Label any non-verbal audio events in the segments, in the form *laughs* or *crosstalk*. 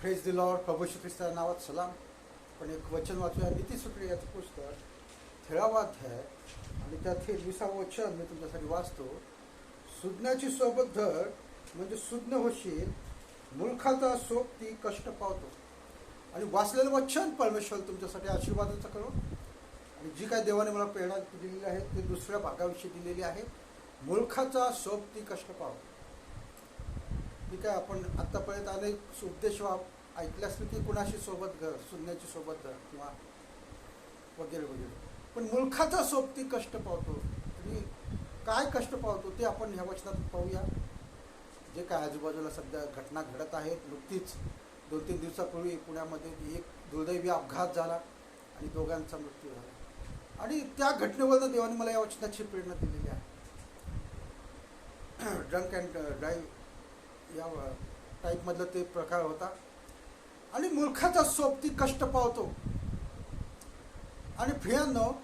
Phrase Dilawar प्रभू श्री ख्रिस्ता नावात सलाम. पण एक वचन वाचूया. नीती सुटली याचं पुस्तक. खेळावा अध्याय. आणि त्यात हे विसावं वचन मी तुमच्यासाठी वाचतो. सुज्ञाची सोबत धर म्हणजे सुज्ञ होशील. मूर्खाचा सोप ती कष्ट पावतो. आणि वाचलेलं वचन परमेश्वर तुमच्यासाठी आशीर्वादाचं करू आणि जी काय देवाने मला प्रेरणा दिलेली आहे ती दुसऱ्या भागाविषयी दिलेली आहे. मूर्खाचा सोप ती कष्ट पावतो. ठीक आहे आपण आत्तापर्यंत अनेक उपदेश वा- ऐकले असतील की कुणाशी सोबत घर सुन्याची सोबत घर किंवा वगैरे वगैरे. पण मूर्खाचा सोबती कष्ट पावतो. आणि काय कष्ट पावतो ते आपण ह्या वचनात पाहूया. जे काय आजूबाजूला सध्या घटना घडत आहेत नुकतीच दोन तीन दिवसापूर्वी पुण्यामध्ये एक दुर्दैवी अपघात झाला आणि दोघांचा मृत्यू झाला. आणि त्या घटनेवरनं देवाने मला या वचनाची प्रेरणा दिलेली आहे. ड्रंक अँड ड्राईव्ह या टाईपमधलं ते प्रकार होता. आणि मूर्खाचा सोबती कष्ट पावतो. आणि फियांनो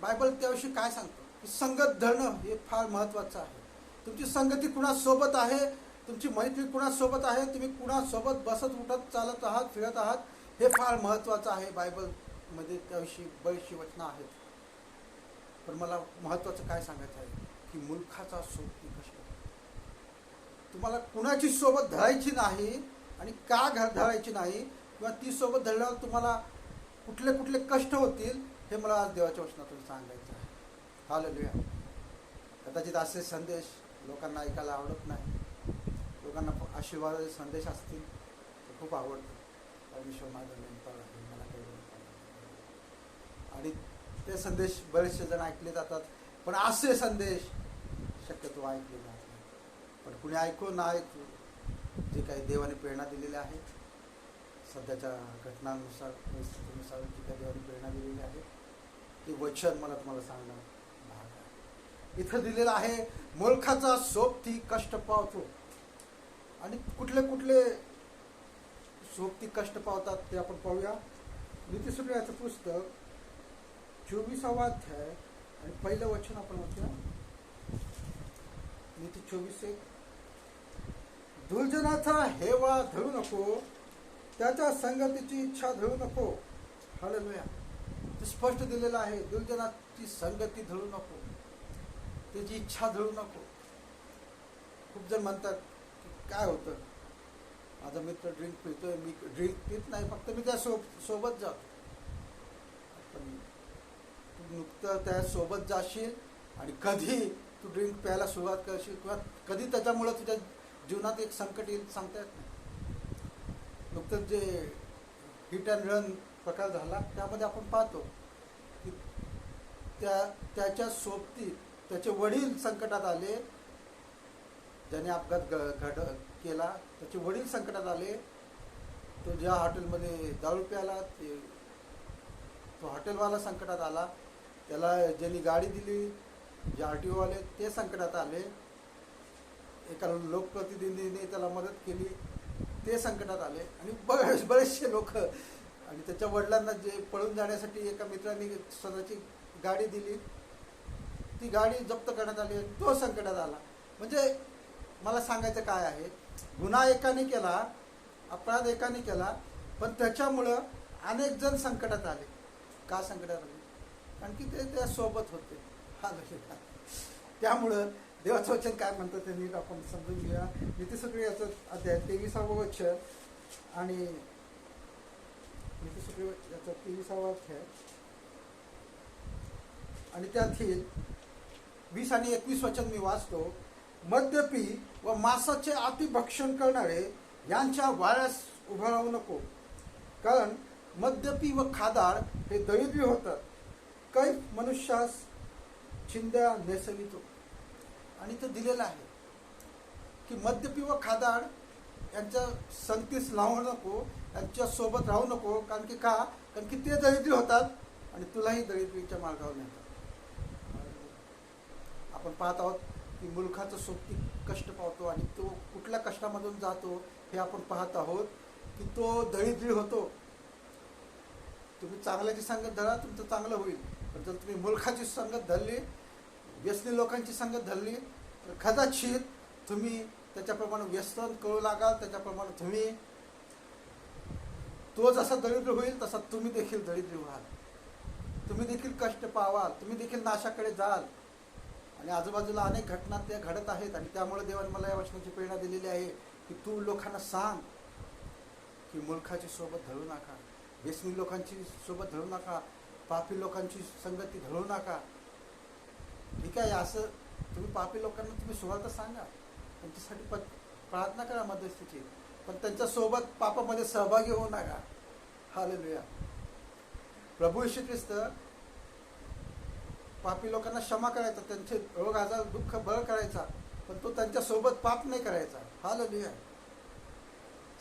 बायबल त्याविषयी काय सांगतो? की संगत धरणं हे फार महत्त्वाचं आहे. तुमची संगती कुणासोबत आहे? तुमची मैत्री कुणासोबत आहे? तुम्ही कुणासोबत बसत उठत चालत आहात फिरत आहात? हे फार महत्त्वाचं आहे. बायबलमध्ये त्याविषयी बरीचशी वचनं आहेत. पण मला महत्त्वाचं काय सांगायचं आहे? की मूर्खाचा सोबती कष्ट तुम्हाला कुणाची सोबत धरायची नाही आणि का घर धरायची नाही किंवा ती सोबत धरल्यावर तुम्हाला कुठले कुठले कष्ट होतील हे मला आज देवाच्या वचनातून सांगायचं आहे. हालेलुया कदाचित असे संदेश लोकांना ऐकायला आवडत नाही. लोकांना आशीर्वादाचे संदेश असतील ते खूप आवडतं परमेश्वर माझा नेमका आहे मला काही आणि ते संदेश बरेचसे जण ऐकले जातात पण असे संदेश शक्यतो ऐकले जातात. नाही पण कुणी ऐकू ना ऐकू जे काही देवाने प्रेरणा दिलेली आहे सध्याच्या घटनांनुसार परिस्थितीनुसार जी काही देवाने प्रेरणा दिलेली आहे ते वचन मला तुम्हाला सांगणं भाग आहे. इथं दिलेलं आहे मूर्खाचा सोबती कष्ट पावतो. आणि कुठले कुठले सोबती कष्ट पावतात ते आपण पाहूया. नितीसुर्याचं पुस्तक चोवीसावा अध्याय आणि पहिलं वचन आपण वाचूया. नीती चोवीस एक. दुर्जनाचा हेवा धरू नको त्याच्या संगतीची इच्छा धरू नको. हालेलुया. ते स्पष्ट दिलेलं आहे दुर्जनाची संगती धरू नको. त्याची इच्छा धरू नको. खूप जण म्हणतात की काय होतं? माझा मित्र ड्रिंक पितोय मी ड्रिंक पित नाही फक्त मी त्या सो सोबत जातो. पण तू नुकतं त्या सोबत जाशील आणि कधी तू ड्रिंक प्यायला सुरुवात करशील किंवा कधी त्याच्यामुळं तुझ्या जीवनात एक संकट येईल सांगता येत नाही नुकतंच जे हिट अँड रन प्रकार झाला त्यामध्ये आपण पाहतो की त्या त्याच्या सोबतीत त्याचे वडील संकटात आले. ज्याने अपघात घड केला त्याचे वडील संकटात आले. तो ज्या हॉटेलमध्ये दारू प्याला ते तो हॉटेलवाला संकटात आला. त्याला ज्यांनी गाडी दिली जे आर टी ओवाले ते संकटात आले. एका लोकप्रतिनिधीने त्याला मदत केली. ते संकटात आले. आणि बरेच बरेचसे लोक आणि त्याच्या वडिलांना जे पळून जाण्यासाठी एका मित्राने स्वतःची गाडी दिली. ती गाडी जप्त करण्यात आली. तो संकटात आला. म्हणजे मला सांगायचं काय आहे? गुन्हा एकाने केला अपराध एकाने केला पण त्याच्यामुळं अनेक जण संकटात आले. का संकटात आले? कारण की ते त्या सोबत होते. हा लक्षात. *laughs* त्यामुळं देवाचं वचन काय म्हणतं ते नीट आपण समजून घेऊया. नीतीसुक्रिय याचं अध्याय तेविसावं वचन आणि नीतीसुक्रिय याचं तेविसावं अध्याय. आणि त्यातील वीस आणि एकवीस वचन मी वाचतो. मद्यपी व मांसाचे अतिभक्षण करणारे यांच्या वाळ्यास उभं राहू नको. कारण मद्यपी व खादार हे दरिद्री होतात. कैफ मनुष्यास चिंध्या नेसवितो आणि तो दिलेला आहे. की मद्यपी व खादाड यांच्या संगतीस लावू नको यांच्यासोबत राहू नको कारण की का? कारण की ते दरिद्री होतात आणि तुलाही दरिद्रीच्या मार्गावर नेतात. आपण पाहत आहोत की मुलखाचं सोबती कष्ट पावतो आणि तो कुठल्या कष्टामधून जातो हे आपण पाहत आहोत की तो दरिद्री होतो. तुम्ही चांगल्याची संगत धरा तुमचं चांगलं होईल. पण जर तुम्ही मुलखाची संगत धरली व्यसनी लोकांची संगत धरली कदाचित तुम्ही त्याच्याप्रमाणे व्यसन करू लागाल त्याच्याप्रमाणे तुम्ही तो जसा दरिद्र होईल तसा तुम्ही देखील दरिद्र व्हाल. तुम्ही देखील कष्ट पावाल तुम्ही देखील नाशाकडे जाल. आणि आजूबाजूला अनेक घटना त्या घडत आहेत आणि त्यामुळे देवाने मला या वचनाची प्रेरणा दिलेली आहे की तू लोकांना सांग की मूर्खाची सोबत धरू नका व्यसनी लोकांची सोबत धरू नका पापी लोकांची संगती धरू नका. ठीक आहे असं तुम्ही पापी लोकांना तुम्ही सुवार्थ सांगा. त्यांच्यासाठी प प्रार्थना करा मध्यस्थीची. पण त्यांच्यासोबत पापामध्ये सहभागी होऊ नका. हालेलुया. प्रभू येशू ख्रिस्त पापी लोकांना क्षमा करायचा त्यांचे रोग आजार दुःख बळ करायचा पण तो त्यांच्यासोबत पाप नाही करायचा. हालेलुया.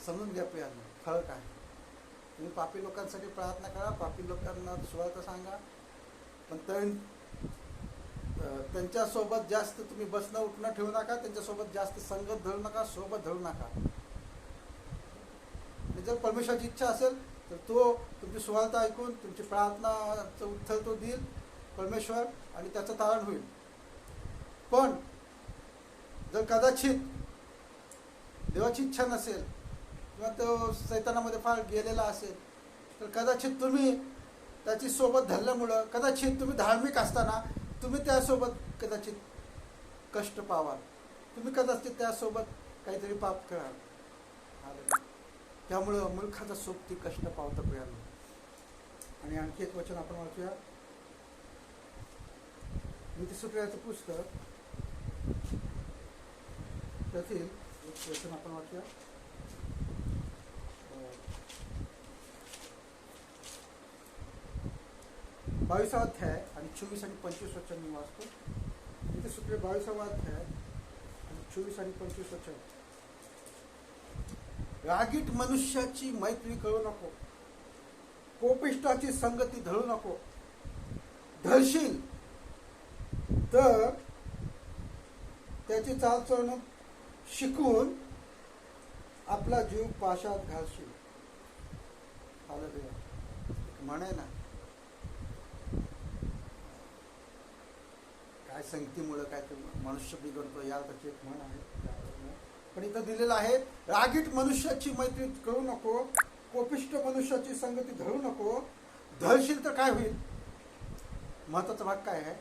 समजून घ्या प्रियांनो फरक आहे. तुम्ही पापी लोकांसाठी प्रार्थना करा पापी लोकांना सुवार्थ सांगा पण त्यांच्यासोबत जास्त तुम्ही बसणं उठणं ठेवू नका. त्यांच्यासोबत जास्त संगत धरू नका सोबत धरू नका. जर परमेश्वराची इच्छा असेल तर तो तुमची सुवार्थ ऐकून तुमची प्रार्थनाचं उत्तर तो देईल परमेश्वर आणि त्याचं तारण होईल. पण जर कदाचित देवाची इच्छा नसेल किंवा तो सैतानामध्ये फार गेलेला असेल तर कदाचित तुम्ही त्याची सोबत धरल्यामुळं कदाचित तुम्ही धार्मिक असताना तुम्ही त्यासोबत कदाचित कष्ट पावाल. तुम्ही कदाचित त्यासोबत काहीतरी पाप कराल. त्यामुळं मूर्खाचा सोबती कष्ट पावता प्रियाला आणि आणखी एक वचन आपण वाचूया. नीतिसूत्राचं पुस्तक. त्यातील एक वचन आपण वाचूया. बावीसावा अध्याय आणि चोवीस आणि पंचवीस वचन मी वाचतो. इथे नीतिसूत्रे बावीसावा अध्याय आणि चोवीस आणि पंचवीस वचन. रागीट मनुष्याची मैत्री करू नको. कोपिष्टाची संगती धरू नको. धरशील तर त्याची चालचलणूक शिकून आपला जीव पाशात घालशील. म्हणे ना काय संगतीमुळं काय ते मनुष्य बिघडतो या त्याची एक म्हण आहे. पण इथं दिलेलं आहे रागीट मनुष्याची मैत्री करू नको कोपिष्ट मनुष्याची संगती धरू नको धरशील तर काय होईल? महत्त्वाचा भाग काय आहे?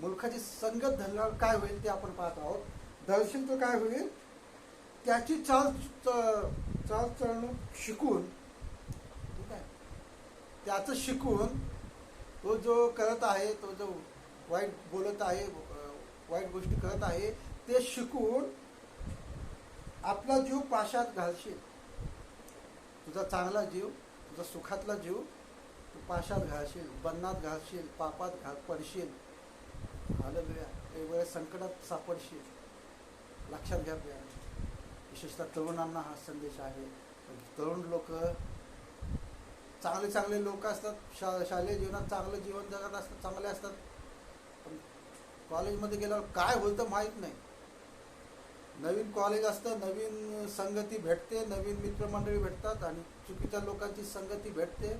मूर्खाची संगत धरल्यावर काय होईल ते आपण पाहत आहोत. धरशील तर काय होईल? त्याची चाल चाल चळणूक शिकून ठीक आहे? त्याचं शिकून तो जो करत आहे तो जो वाईट बोलत आहे वाईट गोष्टी करत आहे ते शिकून आपला जीव पाशात घालशील. तुझा चांगला जीव तुझा सुखातला जीव तू पाशात घालशील बन्नात घालशील पापात घाल पडशील. हालेलुया. काही वेळेस संकटात सापडशील. लक्षात घ्या विशेषतः तरुणांना हा संदेश आहे. तरुण लोक चांगले चांगले लोक असतात. शा शालेय जीवनात चांगलं जीवन जगत असतात चांगले असतात. कॉलेजमध्ये गेल्यावर काय होतं माहीत नाही. नवीन कॉलेज असतं नवीन संगती भेटते नवीन मित्रमंडळी भेटतात आणि चुकीच्या लोकांची संगती भेटते.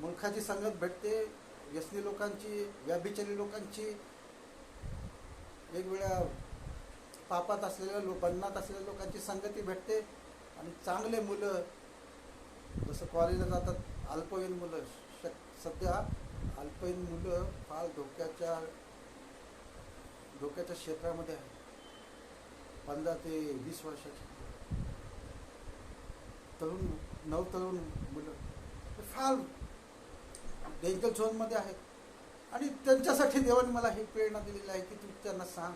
मूर्खाची संगत भेटते व्यसनी लोकांची व्याभिचारी लोकांची. वेगवेगळ्या पापात असलेल्या लो बंधनात असलेल्या लोकांची संगती भेटते. आणि चांगले मुलं जसं कॉलेजला जातात अल्पवयीन मुलं श सध्या अल्पवयीन मुलं फार धोक्याच्या धोक्याच्या क्षेत्रामध्ये आहे पंधरा ते वीस वर्षाची. तरुण नवतरुण मुलं हे फार डेंजर झोनमध्ये आहेत. आणि त्यांच्यासाठी देवाने मला ही प्रेरणा दिलेली आहे की तू त्यांना सांग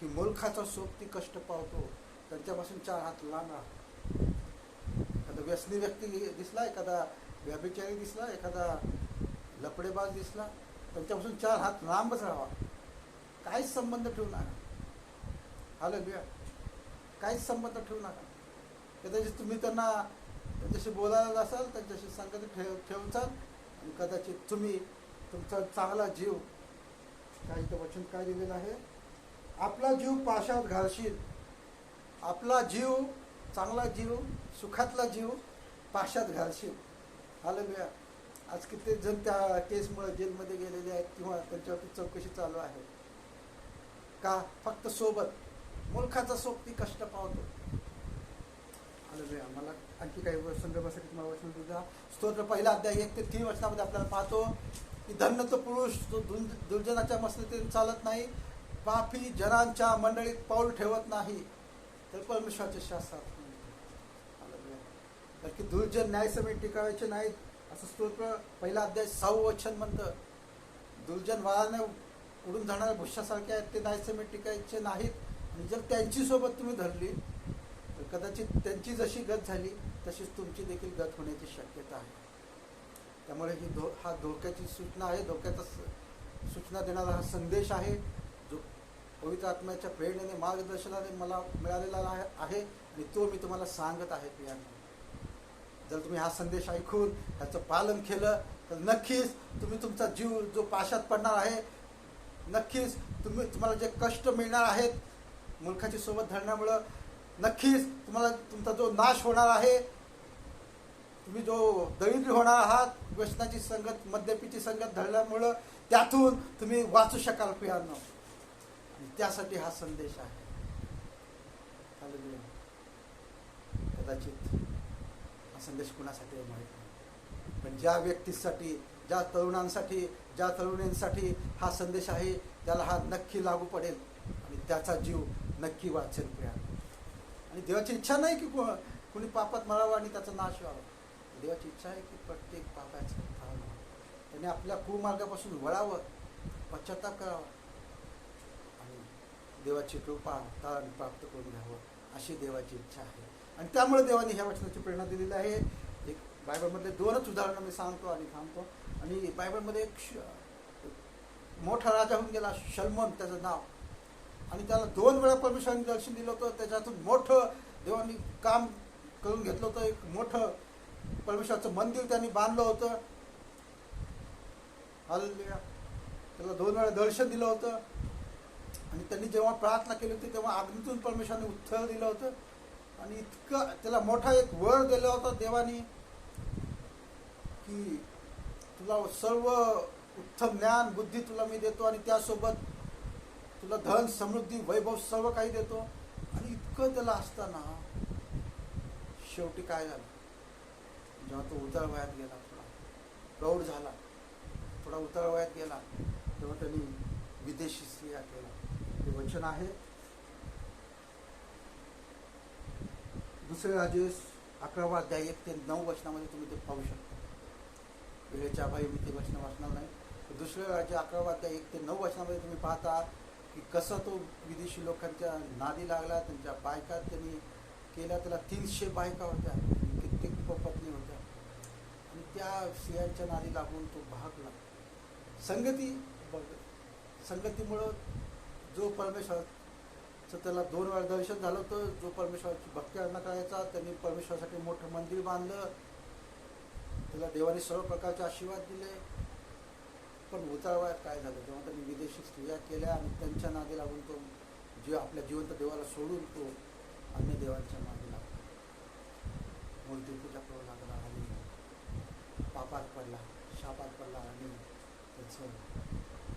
की मूर्खाचा सोबती कष्ट पावतो. त्यांच्यापासून चार हात लांब राहा. एखादा व्यसनी व्यक्ती दिसला एखादा व्याभिचारी दिसला एखादा लपडेबाज दिसला त्यांच्यापासून चार हात लांबच राहावा. काहीच संबंध ठेवू नका. आलं बिया. काहीच संबंध ठेवू नका. कदाचित तुम्ही त्यांना त्यांच्याशी बोलायला असाल त्यांच्याशी संगत ठेव ठेवचाल चाल आणि कदाचित तुम्ही तुमचा चांगला जीव काय तर वचन काय दिलेलं आहे? आपला जीव पाशात घालशील. आपला जीव चांगला जीव सुखातला जीव पाशात घालशील. हालेलुया आज कित्येक जण त्या केसमुळे जेलमध्ये गेलेले आहेत किंवा त्यांच्यावरती चौकशी चालू आहे? का फक्त सोबत? मुलखाचा सोबती कष्ट पावतो. मला आणखी काही संदर्भासाठी तुम्हाला वचन देऊ स्तोत्र पहिला अध्याय एक ते तीन वचनामध्ये आपल्याला पाहतो की धन्य तो पुरुष तो दुर्- दुर्जनाच्या मस्तीने चालत नाही पापी जनांच्या मंडळीत पाऊल ठेवत नाही. तर परमेश्वराच्या शास्त्रात तर की दुर्जन न्यायसमित टिकावायचे नाहीत असं स्तोत्र पहिला अध्याय सहावं वचन म्हणतं. दुर्जन वाळाने उडून जाणाऱ्या भुष्यासारखे आहेत ते न्यायसमित टिकायचे नाहीत. आणि जर त्यांची सोबत तुम्ही धरली तर कदाचित त्यांची जशी गत झाली तशीच तुमची देखील गत होण्याची शक्यता आहे. त्यामुळे ही धो हा धोक्याची सूचना आहे. धोक्याचा सूचना देणारा हा संदेश आहे जो पवित्र आत्म्याच्या प्रेरणेने मार्गदर्शनाने मला मिळालेला आहे आहे आणि तो मी तुम्हाला सांगत आहे प्रियांना. जर तुम्ही हा संदेश ऐकून ह्याचं पालन केलं तर नक्कीच तुम्ही तुमचा जीव जो पाशात पडणार आहे नक्कीच तुम्ही तुम्हाला जे कष्ट मिळणार आहेत मुलखाची सोबत धरण्यामुळं नक्कीच तुम्हाला तुमचा जो नाश होणार आहे तुम्ही जो दरिद्र होणार आहात व्यसनाची संगत मद्यपीची संगत धरल्यामुळं त्यातून तुम्ही वाचू शकाल पियांना त्यासाठी हा संदेश आहे. कदाचित हा संदेश कुणासाठी माहीत नाही. पण ज्या व्यक्तीसाठी ज्या तरुणांसाठी ज्या तरुणींसाठी हा संदेश आहे त्याला हा नक्की लागू पडेल आणि त्याचा जीव नक्की वाचेल प्रिया. आणि देवाची इच्छा नाही की कुणी पापात मरावं आणि त्याचा नाश व्हावा. देवाची इच्छा आहे की प्रत्येक पापाचं फळ व्हावं. त्याने आपल्या कुमार्गापासून वळावं पश्चाताप करावा आणि देवाची कृपा तारण प्राप्त करून घ्यावं अशी देवाची इच्छा आहे. आणि त्यामुळे देवाने ह्या वचनाची प्रेरणा दिलेली आहे. एक बायबलमधले दोनच उदाहरणं मी सांगतो आणि थांबतो. आणि बायबलमध्ये एक श- मोठा राजा होऊन गेला शलमन त्याचं नाव. आणि त्याला दोन वेळा परमेश्वरांनी दर्शन दिलं होतं. त्याच्यातून मोठं देवानी काम करून घेतलं होतं. एक मोठं परमेश्वराचं मंदिर त्यांनी बांधलं होतं. त्याला दोन वेळा दर्शन दिलं होतं. आणि त्यांनी जेव्हा प्रार्थना केली होती तेव्हा अग्नीतून परमेश्वराने उत्तर दिलं होतं. आणि इतकं त्याला मोठा एक वर दिला होता देवानी की तुला सर्व उत्तम ज्ञान बुद्धी तुला मी देतो आणि त्यासोबत तुला धन समृद्धी वैभव सर्व काही देतो. आणि इतकं त्याला असताना शेवटी काय झालं? जेव्हा तो उतार वयात गेला थोडा प्रौढ झाला थोडा उतार वयात गेला तेव्हा त्यांनी विदेशी स्त्रिया केला हे वचन आहे. दुसरे राजेश अकरावा अध्याय एक ते नऊ वचनामध्ये तुम्ही ते पाहू शकता. वेळेच्या अभावी मी ते वचन वाचणार नाही. दुसरे राज्य अकरावा अध्याय एक ते नऊ वचनामध्ये तुम्ही पाहता की कसा तो विदेशी लोकांच्या नादी लागला त्यांच्या बायका त्यांनी केल्या त्याला तीनशे बायका होत्या कित्येक पत्नी होत्या. आणि त्या स्त्रियांच्या नादी लागून तो भागला. संगती बघ संगतीमुळं जो परमेश्वर तर त्याला दोन वेळा दर्शन झालं होतं. जो परमेश्वराची भक्ती अन्न करायचा त्यांनी परमेश्वरासाठी मोठं मंदिर बांधलं. त्याला देवाने सर्व प्रकारचे आशीर्वाद दिले. पण उतारवायात काय झालं? तेव्हा त्यांनी विदेशी स्त्रिया केल्या आणि त्यांच्या नादी लागून तो जीव आपल्या जिवंत देवाला सोडून तो अन्य देवांच्या नादी लागला. मूर्तीपूजा करू लागला आणि पापात पडला शापात पडला आणि त्याचं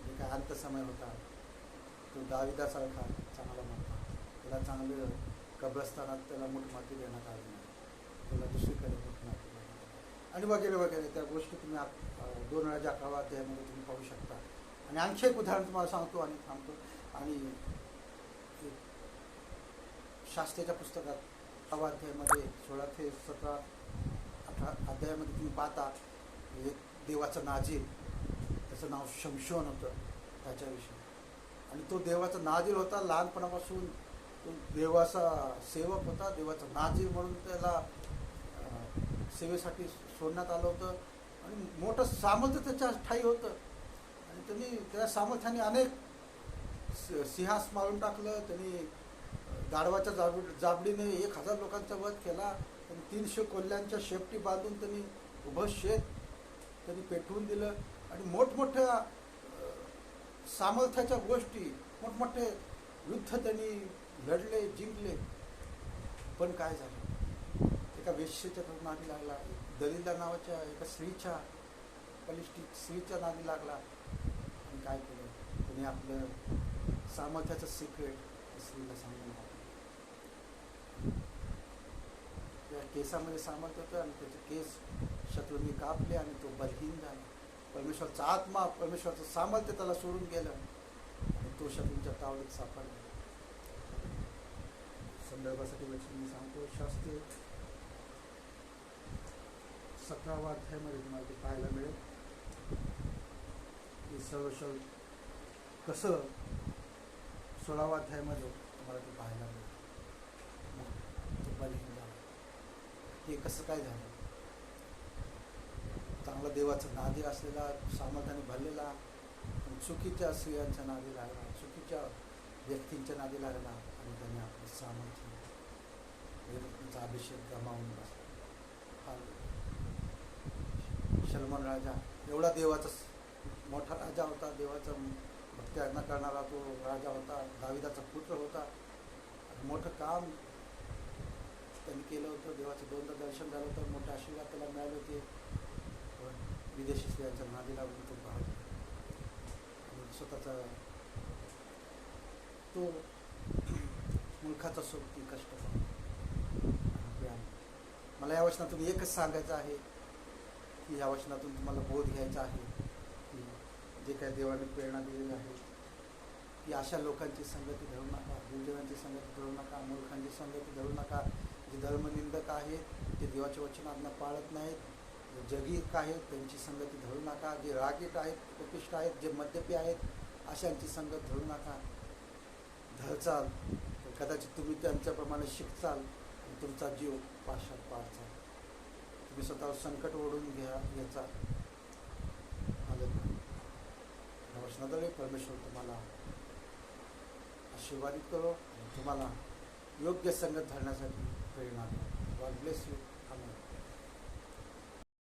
जे काय अंतसमय होता तो दाविदासारखा चांगला मोठा त्याला चांगलं कब्रस्तानात त्याला मुठमाती देण्यात आली नाही. त्याला दुसरीकडे मुठमाती देण्यात आणि वगैरे वगैरे त्या गोष्टी तुम्ही दोन वेळाच्या अकरावा अध्यायामध्ये तुम्ही पाहू शकता. आणि आणखी एक उदाहरण तुम्हाला सांगतो आणि थांबतो. आणि शास्त्रीच्या पुस्तकात अकरावा अध्यायामध्ये सोळा ते सतरा अठरा अध्यायामध्ये तुम्ही पाहता एक देवाचं नाजीर त्याचं नाव शमशोन होतं त्याच्याविषयी. आणि तो देवाचा नाजीर होता लहानपणापासून. तो देवाचा सेवक होता देवाचा नाजीर म्हणून त्याला सेवेसाठी सोडण्यात आलं होतं. आणि मोठं सामर्थ्य त्याच्या ठाई होतं. आणि त्यांनी त्या सामर्थ्याने अनेक सि- सिंहास मारून टाकलं. त्यांनी अं, गाढवाच्या जाब जाबडीने एक हजार लोकांचा वध केला. आणि तीनशे कोल्ह्यांच्या शेपटी बांधून त्यांनी उभं शेत त्यांनी पेटवून दिलं. आणि मोठमोठ्या सामर्थ्याच्या गोष्टी मोठमोठे युद्ध त्यांनी लढले जिंकले. पण काय झालं? एका वेश्येच्या तो नादी लागला. दलिला नावाच्या एका स्त्रीच्या बलिष्ठी स्त्रीच्या नादी लागला. आणि काय केलं? त्याने आपलं सामर्थ्याचं सिक्रेट स्त्रीला सांगून या त्या केसामध्ये सामर्थ्य होतं आणि त्याचे केस शत्रूंनी कापले आणि तो बलहीन झाला. परमेश्वरचा आत्मा परमेश्वरचं सामर्थ्य त्याला सोडून गेलं. आणि तो शत्रूंच्या तावडीत सापडला. संदर्भासाठी वचन मी सांगतो शास्त्री सतरावा अध्यायामध्ये तुम्हाला ते पाहायला मिळेल. की सर्वशल कसं सोळावा अध्यायामध्ये तुम्हाला ते पाहायला मिळेल. मग हे कसं काय झालं? चांगला देवाचं नादी असलेला सामर्थ्याने भरलेला चुकीच्या स्त्रियांच्या नादी लागला चुकीच्या व्यक्तींच्या नादी लागला आणि त्यांनी आपलं सामर्थ्य देवत्वाचा अभिषेक गमावून बसला. हा सलमान राजा एवढा देवाचा मोठा राजा होता देवाचा भक्ती आज्ञा करणारा तो राजा होता दाविदाचा पुत्र होता. मोठं काम त्यांनी केलं होतं देवाचं दोनदा दर्शन झालं होतं मोठे आशीर्वाद त्याला मिळाले होते. विदेशी स्त्रियांच्या नादी लागून तो भाग स्वतःचा तो मुलखाचा सोबती कष्ट मला या वचनातून एकच सांगायचं आहे की या वचनातून तुम्हाला बोध घ्यायचा आहे की जे काही देवाने प्रेरणा दिलेली आहे की अशा लोकांची संगती धरू नका दुर्जनांची संगती धरू नका मूर्खांची संगती धरू नका. जे धर्मनिंदक आहेत ते देवाच्या वचनांना पाळत नाहीत. जगीक आहेत त्यांची संगती धरू नका. जे रागीट आहेत कोपिष्ट आहेत जे मद्यपी आहेत अशांची संगत धरू नका. धरचाल कदाचित तुम्ही त्यांच्याप्रमाणे शिकचाल आणि तुमचा जीव पाशात पाडचाल तुम्ही स्वतःवर संकट ओढून घ्या घ्यायचा या परमेश्वर तुम्हाला आशीर्वादित करो तुम्हाला योग्य संगत धरण्यासाठी प्रेरणा गॉड ब्लेस यू आमेन